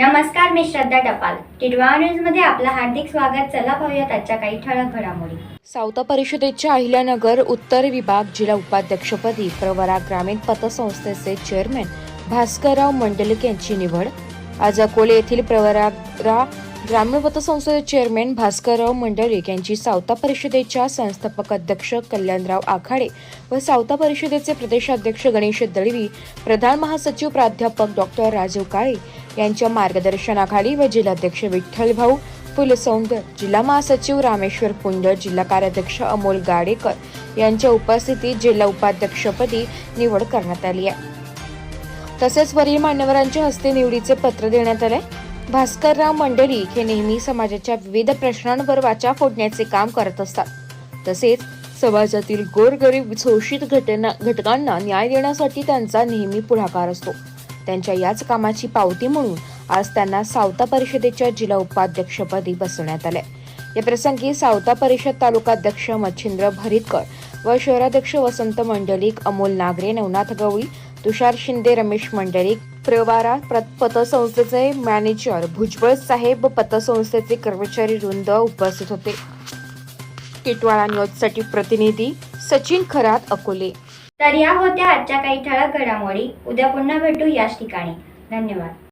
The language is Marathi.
नमस्कार मी श्रद्धा टपाल. टिडवा न्यूजमध्ये आपलं हार्दिक स्वागत. चला पाहूयात आजच्या काही ठळक घडामोडी. सावता परिषदेच्या अहिल्यानगर उत्तर विभाग जिल्हा उपाध्यक्षपदी प्रवरा ग्रामीण पतसंस्थेचे चेअरमॅन भास्करराव मंडलिक यांची निवड. आज अकोले येथील प्रवरा ग्रामीण पतसंस्थेचे चेअरमॅन भास्करराव मंडलिक यांची सावता परिषदेच्या संस्थापक अध्यक्ष कल्याणराव आखाडे व सावता परिषदेचे प्रदेशाध्यक्ष गणेश दळवी प्रधान महासचिव प्राध्यापक डॉक्टर राजीव काळे यांच्या मार्गदर्शनाखाली व जिल्हाध्यक्ष विठ्ठल भाऊ फुलसौंदर जिल्हा महासचिव रामेश्वर पुंड जिल्हा कार्याध्यक्ष अमोल गाडेकर यांच्या उपस्थितीत जिल्हा उपाध्यक्षपदी निवड करण्यात आली आहे. तसेच वरील मान्यवरांच्या हस्ते निवडीचे पत्र देण्यात आले. भास्करराव मंडलिक हे नेहमी समाजाच्या विविध प्रश्नांवर वाचा फोडण्याचे काम करत असतात. तसेच समाजातील गोरगरीब शोषित घटना घटकांना न्याय देण्यासाठी त्यांचा नेहमी पुढाकार असतो. त्यांच्या याच कामाची पावती म्हणून आज त्यांना सावता परिषदेच्या जिल्हा उपाध्यक्षपदी बसवण्यात आले या प्रसंगी सावता परिषद तालुकाध्यक्ष मच्छिंद्र भरितकर व शहराध्यक्ष वसंत मंडलिक अमोल नागरे नवनाथ गवळी तुषार शिंदे रमेश मंडलिक प्रवारा पतसंस्थेचे मॅनेजर भुजबळ साहेब व पतसंस्थेचे कर्मचारी वृंद उपस्थित होते. टिटवाळा न्यूजसाठी प्रतिनिधी सचिन खरात अकोले. तर या होत्या आजच्या काही ठळक घडामोडी. उद्या पुन्हा भेटू याच ठिकाणी. धन्यवाद.